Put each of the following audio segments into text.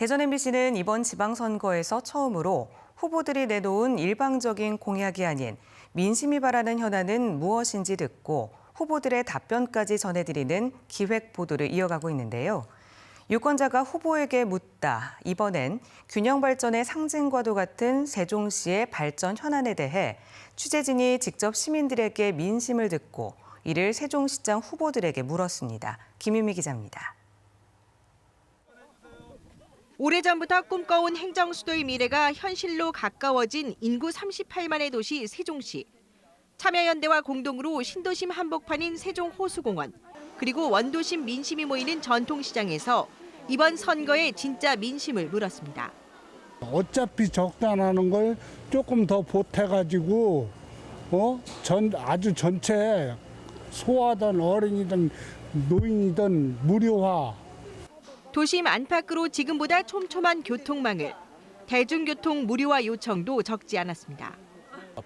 대전 MBC는 이번 지방선거에서 처음으로 후보들이 내놓은 일방적인 공약이 아닌 민심이 바라는 현안은 무엇인지 듣고 후보들의 답변까지 전해드리는 기획 보도를 이어가고 있는데요. 유권자가 후보에게 묻다. 이번엔 균형 발전의 상징과도 같은 세종시의 발전 현안에 대해 취재진이 직접 시민들에게 민심을 듣고 이를 세종시장 후보들에게 물었습니다. 김유미 기자입니다. 오래전부터 꿈꿔온 행정 수도의 미래가 현실로 가까워진 인구 38만의 도시 세종시. 참여연대와 공동으로 신도심 한복판인 세종호수공원, 그리고 원도심 민심이 모이는 전통시장에서 이번 선거에 진짜 민심을 물었습니다. 어차피 적단하는 걸 조금 더 보태가지고 어? 전 아주 전체 소아든 어린이든 노인이든 무료화 도심 안팎으로 지금보다 촘촘한 교통망을, 대중교통 무료화 요청도 적지 않았습니다.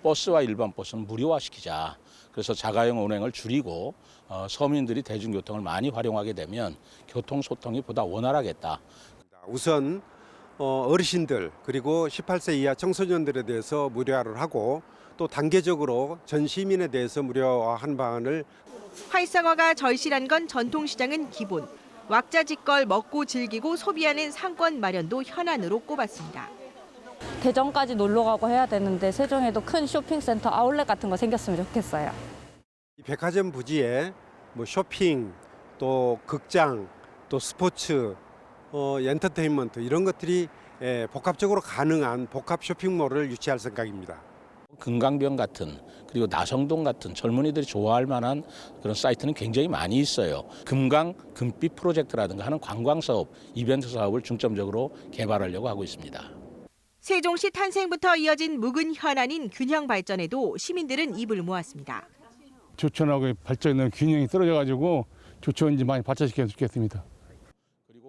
버스와 일반 버스는 무료화시키자. 그래서 자가용 운행을 줄이고 어, 서민들이 대중교통을 많이 활용하게 되면 교통 소통이 보다 원활하겠다. 우선 어, 어르신들 그리고 18세 이하 청소년들에 대해서 무료화를 하고 또 단계적으로 전 시민에 대해서 무료화한 방안을 활성화가 절실한 건 전통시장은 기본, 왁자지껄 먹고 즐기고 소비하는 상권 마련도 현안으로 꼽았습니다. 대전까지 놀러 가고 해야 되는데 세종에도 큰 쇼핑센터 아울렛 같은 거 생겼으면 좋겠어요. 이 백화점 부지에 뭐 쇼핑 또 극장 또 스포츠 어, 엔터테인먼트 이런 것들이 예, 복합적으로 가능한 복합 쇼핑몰을 유치할 생각입니다. 금강변 같은 그리고 나성동 같은 젊은이들이 좋아할 만한 그런 사이트는 굉장히 많이 있어요. 금강 금빛 프로젝트라든가 하는 관광 사업, 이벤트 사업을 중점적으로 개발하려고 하고 있습니다. 세종시 탄생부터 이어진 묵은 현안인 균형 발전에도 시민들은 입을 모았습니다. 조천하고의 발전의 균형이 떨어져 가지고 조천 이제 많이 발전시켰으면 좋겠습니다.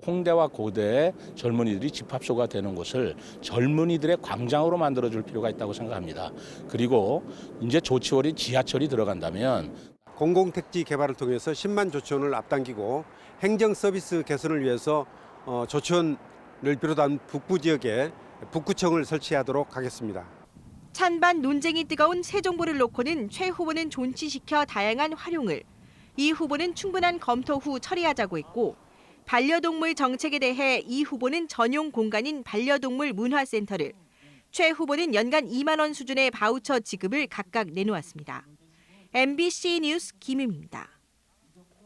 홍대와 고대에 젊은이들이 집합소가 되는 곳을 젊은이들의 광장으로 만들어줄 필요가 있다고 생각합니다. 그리고 이제 조치원이 지하철이 들어간다면 공공택지 개발을 통해서 10만 조천을 앞당기고 행정 서비스 개선을 위해서 어, 조천을 비롯한 북부 지역에 북구청을 설치하도록 하겠습니다. 찬반 논쟁이 뜨거운 세종보를 놓고는 최 후보는 존치시켜 다양한 활용을, 이 후보는 충분한 검토 후 처리하자고 했고 반려동물 정책에 대해 이 후보는 전용 공간인 반려동물 문화센터를, 최 후보는 연간 2만 원 수준의 바우처 지급을 각각 내놓았습니다. MBC 뉴스 김유미입니다.